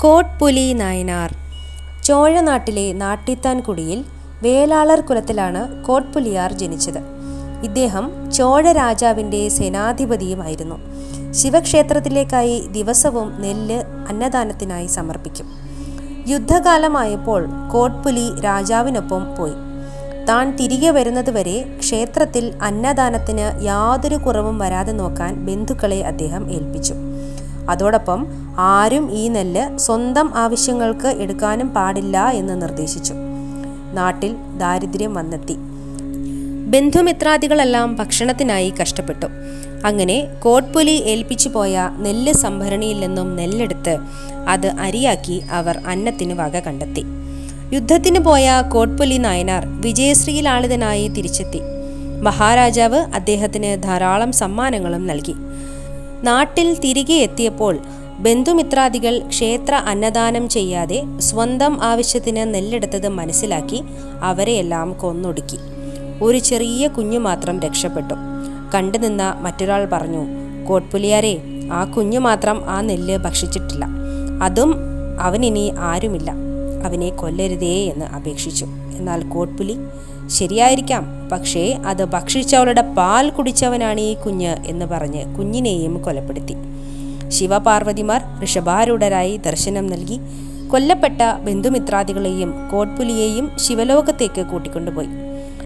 കോട്ട്പുലി നായനാർ. ചോഴനാട്ടിലെ നാട്ടിത്താൻകുടിയിൽ വേലാളർ കുലത്തിലാണ് കോട്ട്പുലിയാർ ജനിച്ചത്. ഇദ്ദേഹം ചോഴ രാജാവിന്റെ സേനാധിപതിയുമായിരുന്നു. ശിവക്ഷേത്രത്തിലേക്കായി ദിവസവും നെല്ല് അന്നദാനത്തിനായി സമർപ്പിക്കും. യുദ്ധകാലമായപ്പോൾ കോട്ട്പുലി രാജാവിനൊപ്പം പോയി. താൻ തിരികെ വരുന്നതുവരെ ക്ഷേത്രത്തിൽ അന്നദാനത്തിന് യാതൊരു കുറവും വരാതെ നോക്കാൻ ബന്ധുക്കളെ അദ്ദേഹം ഏൽപ്പിച്ചു. അതോടൊപ്പം ആരും ഈ നെല്ല് സ്വന്തം ആവശ്യങ്ങൾക്ക് എടുക്കാനും പാടില്ല എന്ന് നിർദ്ദേശിച്ചു. നാട്ടിൽ ദാരിദ്ര്യം വന്നെത്തി. ബന്ധുമിത്രാദികളെല്ലാം ഭക്ഷണത്തിനായി കഷ്ടപ്പെട്ടു. അങ്ങനെ കോട്ട്പുലി ഏൽപ്പിച്ചു പോയ നെല്ല് സംഭരണിയിൽ നിന്നും നെല്ലെടുത്ത് അത് അരിയാക്കി അവർ അന്നത്തിന് വക കണ്ടെത്തി. യുദ്ധത്തിന് പോയ കോട്ട്പുലി നായനാർ വിജയശ്രീലാളിതനായി തിരിച്ചെത്തി. മഹാരാജാവ് അദ്ദേഹത്തിന് ധാരാളം സമ്മാനങ്ങളും നൽകി. നാട്ടിൽ തിരികെ എത്തിയപ്പോൾ ബന്ധുമിത്രാദികൾ ക്ഷേത്ര അന്നദാനം ചെയ്യാതെ സ്വന്തം ആവശ്യത്തിന് നെല്ലെടുത്തത് മനസ്സിലാക്കി അവരെയെല്ലാം കൊന്നൊടുക്കി. ഒരു ചെറിയ കുഞ്ഞു മാത്രം രക്ഷപ്പെട്ടു. കണ്ടുനിന്ന മറ്റൊരാൾ പറഞ്ഞു കോട്ട്പുലിയാരെ ആ കുഞ്ഞു മാത്രം ആ നെല്ല് ഭക്ഷിച്ചിട്ടില്ല. അതും അവനിനി ആരുമില്ല. അവനെ കൊല്ലരുതേ എന്ന് അപേക്ഷിച്ചു. എന്നാൽ കോട്ട്പുലി ശരിയായിരിക്കാം. പക്ഷേ അത് ഭക്ഷിച്ചവളുടെ പാൽ കുടിച്ചവനാണ് ഈ കുഞ്ഞ് എന്ന് പറഞ്ഞ് കുഞ്ഞിനെയും കൊലപ്പെടുത്തി. ശിവപാർവതിമാർ ഋഷഭാരൂഢരായി ദർശനം നൽകി. കൊല്ലപ്പെട്ട ബന്ധുമിത്രാദികളെയും കോട്ട്പുലിയെയും ശിവലോകത്തേക്ക് കൂട്ടിക്കൊണ്ടുപോയി.